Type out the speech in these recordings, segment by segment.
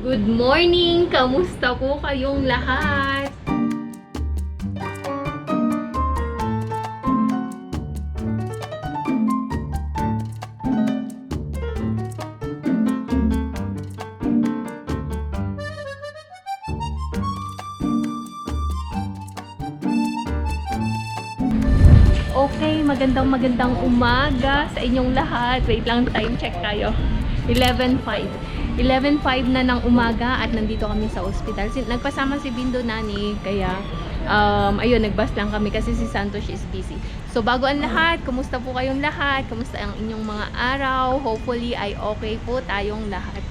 Good morning! Kamusta po kayong lahat? Okay, magandang magandang umaga sa inyong lahat. Wait lang, time check tayo. 11.05. 11.05 na ng umaga at nandito kami sa ospital. Nagpasama si Bindo Nani, kaya um, ayun, nagbus lang kami kasi si Santos is busy. So bago ang lahat, kumusta po kayong lahat? Kumusta ang inyong mga araw? Hopefully ay okay po tayong lahat.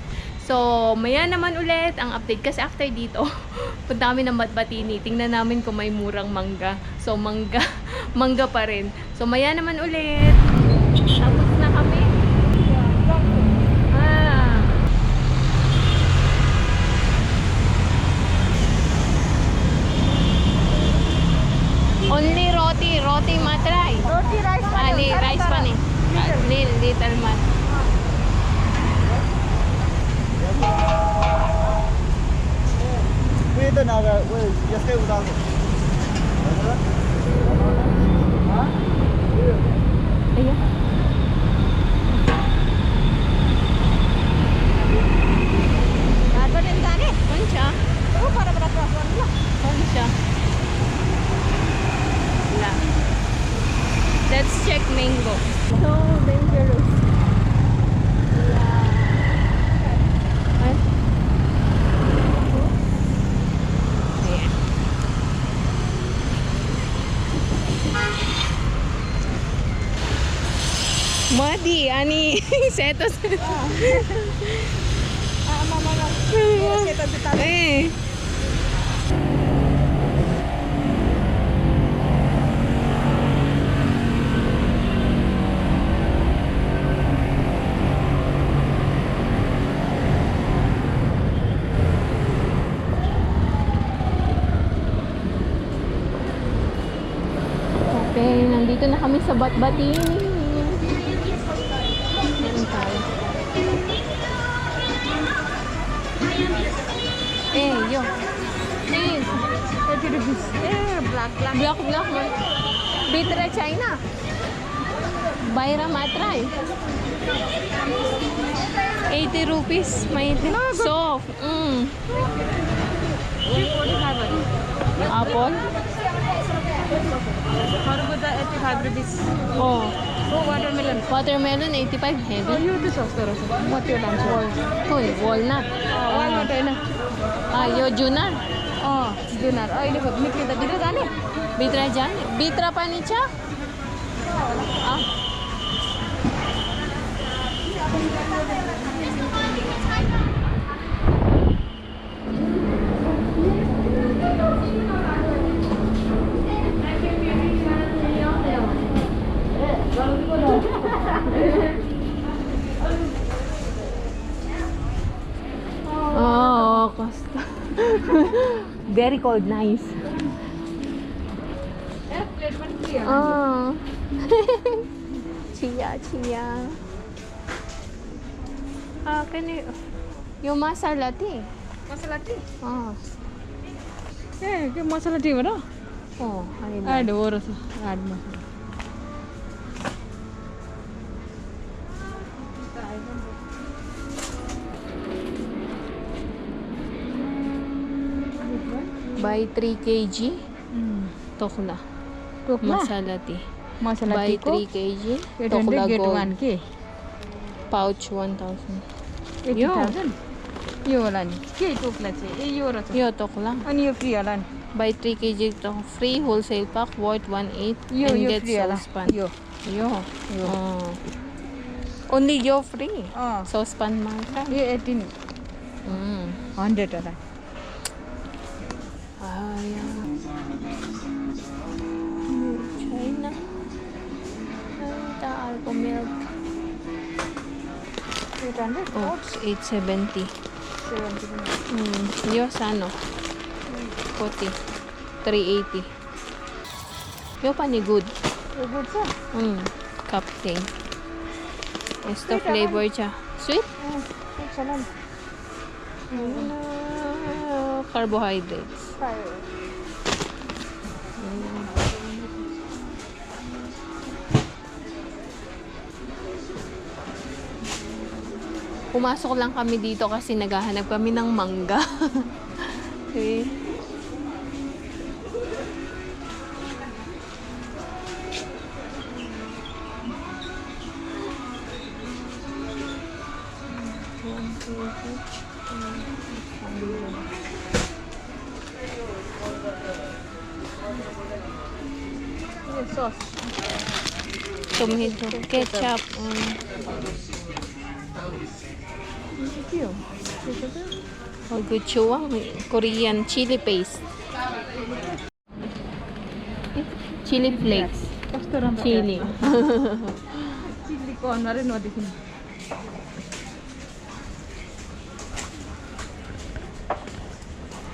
So, maya naman ulit ang update kasi after dito, punta kami ng Batbatini. Tingnan namin kung may murang mangga. So, mangga, mangga pa rin. So, maya naman ulit. Setos. Ah, mama lang. Kasi ito dito. Eh. Okay, nandito na kami sa Batbatini. Eh, yo. Please. 30 rupees. Eh, black. Black, black man. Bitra China. Bayra matray. 80 rupees. May soft. Mm. Apple? Kharbuza 85 rupees. Oh. Watermelon watermelon eighty five heavy यो चाहिँ सस्तो रहेछ म त्यो लान्छु कुन वालनट होइन यो जुनार अँ जुनर अहिले खोप निस्क्यो त भित्र जाने भित्र जाने भित्र पनि छ Oh, Costa. Very cold, nice. Oh. chia, chia. Ah kini, you... Yung Masalati? latte. Oh. Eh, yeah, masa latte ba na? Oh, ayun. Ay, dawar sa. Add masa. by 3 kg. Hmm. tokla tokla masala ti masala by 3 kg. Tokla get gold. 1 pouch 1000 8000 yo. lan. Ke tokla che e eh, yo ra yo tokla ani ah, yo free ah, lan. By 3 kg to free wholesale pack worth 18 yo yo get free ah, ala yo. Yo. Yo. Oh. only yo free? Oh. so span man ka 18 hmm 100 ala China. Anta alco milk. 800. Oats, 870. 70. Mm. Yo, sano? Puti. 380. Yo, panigud. Yo good sir. Mm. Captain. Ito Sweet flavor siya. Sweet? Hmm. Excellent. Ah, carbohydrates. Pumasok lang kami dito kasi naghahanap kami ng mangga. okay. One, two sauce. Tomato, ketchup, on. Oh, good chuwang. Korean chili paste. Chili flakes. Chili. chili corn. I don't know what this is.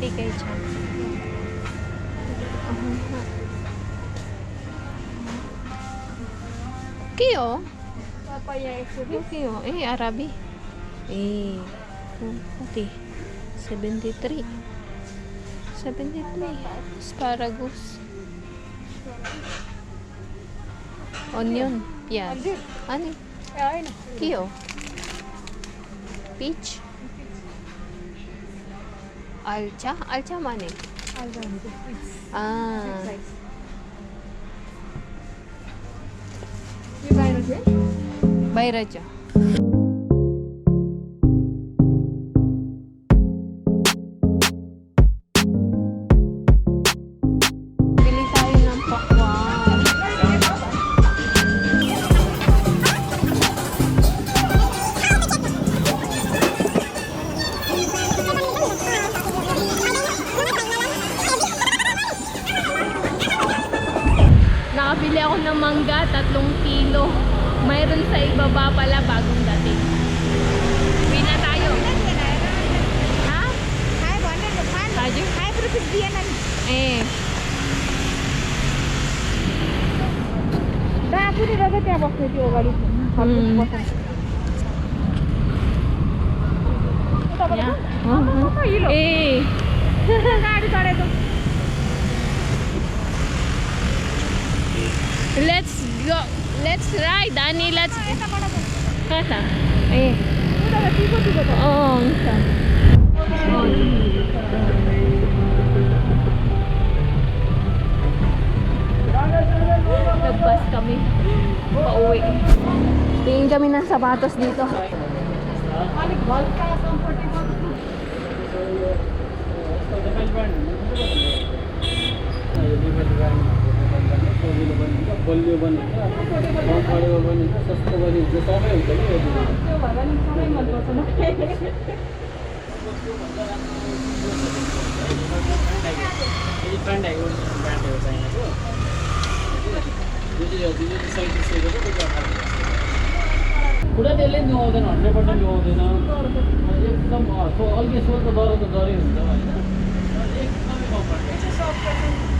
Maputi kayo dyan. Kiyo? Papaya exhibit. Kiyo. Eh, Arabi. Eh, puti. 73. 73. Asparagus. Onion. Yes. Ani? Kiyo. Peach. 알차? 알차 마네. 알차 아니고 아. 이거 바이러스? 바이러죠. tatlong kilo. Mayroon sa ibaba pala bagong dating. Uwi na tayo. Ha? Tayo? Eh. Da, pure da te abbiamo sentito quello. Mm. Yeah. Uh oh, oh. -huh. Eh. Gaari tare to. Let's go. Let's ride, Dani. Let's. Kata. Eh. Oh, unsa. Nagbas kami. Pauwi. Tingin kami ng sapatos dito. Balik-balik ka, comfortable. So, the bell run. The bell run. सजिलो पनि हुन्छ बलियो पनि हुन्छ कम्फर्टेबल पनि हुन्छ सस्तो पनि हुन्छ सबै हुन्छ कि ब्रान्ड पुरा त्यसले नुहाउँदैन हन्ड्रेड पर्सेन्ट नुहाउँदैन। एकदम अर्को अलिक सोच डर त डरै हुन्छ होइन एकदमै comfortable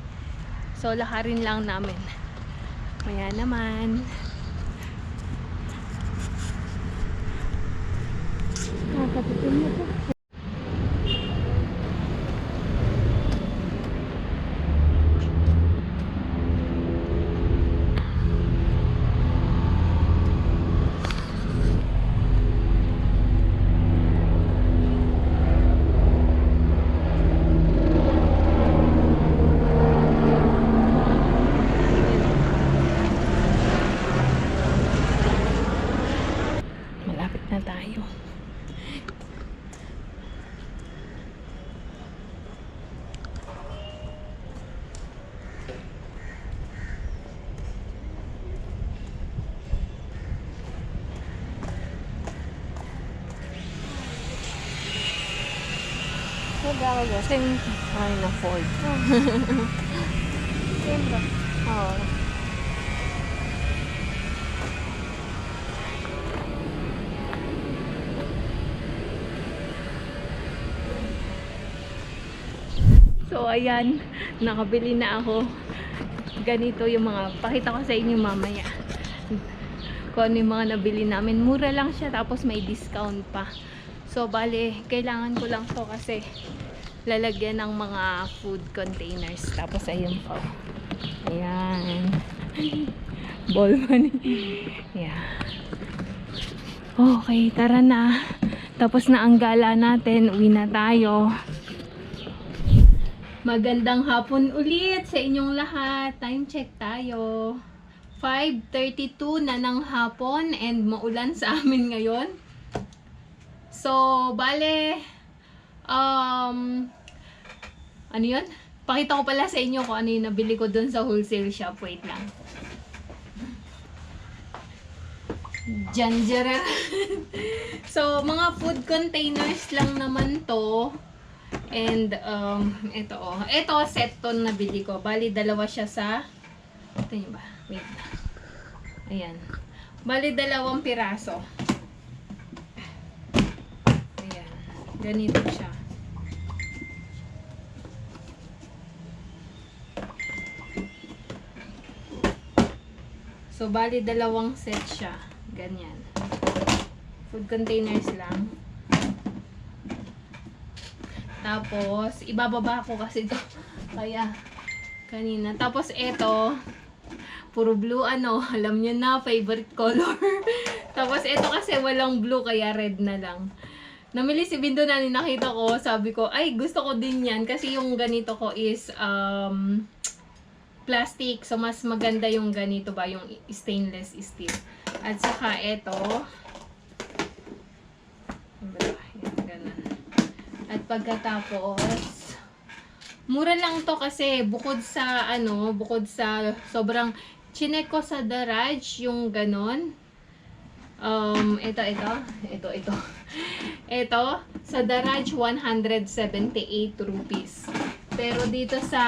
So, lakarin lang namin. Maya naman. Nakakatitin mo to. Malapit na tayo. Nag-ako dyan. Same, ay na Ford. Siyempre. Oo. So, ayan. Nakabili na ako. Ganito yung mga, pakita ko sa inyo mamaya. Kung ano yung mga nabili namin. Mura lang siya, tapos may discount pa. So, bale, kailangan ko lang to kasi lalagyan ng mga food containers. Tapos, ayun po. Ayan. Ball money. Yeah. Okay, tara na. Tapos na ang gala natin. Uwi na tayo. Magandang hapon ulit sa inyong lahat. Time check tayo. 5.32 na ng hapon and maulan sa amin ngayon. So, bale, um, ano yun? Pakita ko pala sa inyo kung ano yung nabili ko dun sa wholesale shop. Wait lang. Janjara. so, mga food containers lang naman to. And, um, ito oh. Ito, set to na nabili ko. Bali, dalawa siya sa, ito nyo ba? Wait na. Ayan. Bali, dalawang piraso. Ayan. Ganito siya. So, bali, dalawang set siya. Ganyan. Food containers lang. Tapos, ibababa ko kasi to. Kaya, kanina. Tapos, eto, puro blue ano. Alam nyo na, favorite color. Tapos, eto kasi walang blue, kaya red na lang. Namili si Bindo na nakita ko, sabi ko, ay, gusto ko din yan. Kasi yung ganito ko is, um, plastic. So, mas maganda yung ganito ba, yung stainless steel. At saka, eto. At pagkatapos, mura lang to kasi bukod sa ano, bukod sa sobrang chinek ko sa Daraj yung ganon. Um, ito, ito, ito, ito. Ito, sa Daraj 178 rupees. Pero dito sa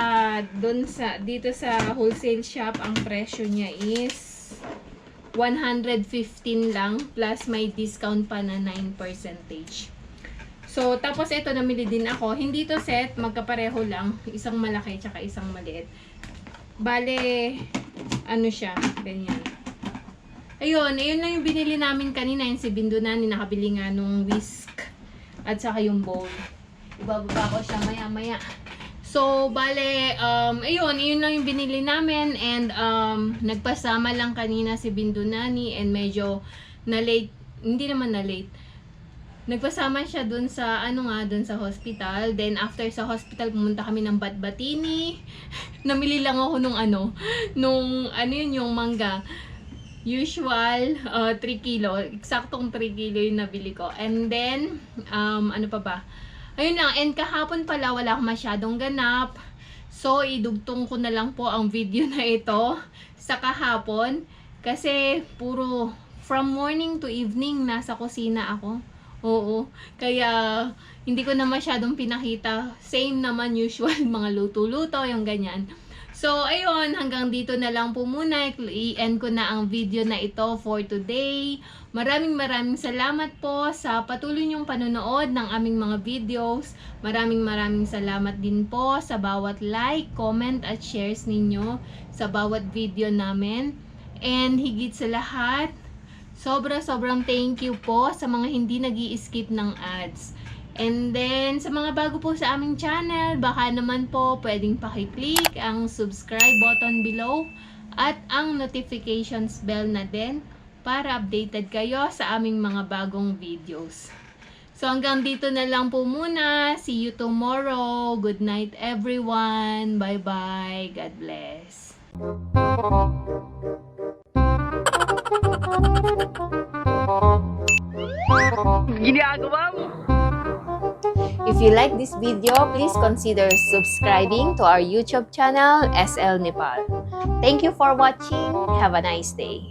dun sa dito sa wholesale shop ang presyo niya is 115 lang plus may discount pa na 9 percentage. So, tapos ito namili din ako. Hindi to set, magkapareho lang. Isang malaki tsaka isang maliit. Bale, ano siya, ganyan. Ayun, ayun lang yung binili namin kanina. Yung si Bindo na, nakabili nga nung whisk. At saka yung bowl. Ibababa ko siya maya maya. So, bale, um, ayun, ayun lang yung binili namin. And, um, nagpasama lang kanina si Bindo Nani. And medyo na late, hindi naman na late Nagpasama siya dun sa, ano nga, dun sa hospital. Then, after sa hospital, pumunta kami ng Batbatini. Namili lang ako nung ano, nung, ano yun, yung mangga. Usual, uh, 3 kilo. Eksaktong 3 kilo yung nabili ko. And then, um, ano pa ba? Ayun lang, and kahapon pala, wala akong masyadong ganap. So, idugtong ko na lang po ang video na ito sa kahapon. Kasi, puro from morning to evening, nasa kusina ako. Oo. Kaya, hindi ko na masyadong pinakita. Same naman usual, mga luto-luto, yung ganyan. So, ayun, hanggang dito na lang po muna. I-end ko na ang video na ito for today. Maraming maraming salamat po sa patuloy niyong panonood ng aming mga videos. Maraming maraming salamat din po sa bawat like, comment at shares ninyo sa bawat video namin. And higit sa lahat, sobra-sobrang thank you po sa mga hindi nag skip ng ads. And then, sa mga bago po sa aming channel, baka naman po pwedeng pakiclick ang subscribe button below at ang notifications bell na din para updated kayo sa aming mga bagong videos. So hanggang dito na lang po muna. See you tomorrow. Good night everyone. Bye-bye. God bless. If you like this video, please consider subscribing to our YouTube channel, SL Nepal. Thank you for watching. Have a nice day.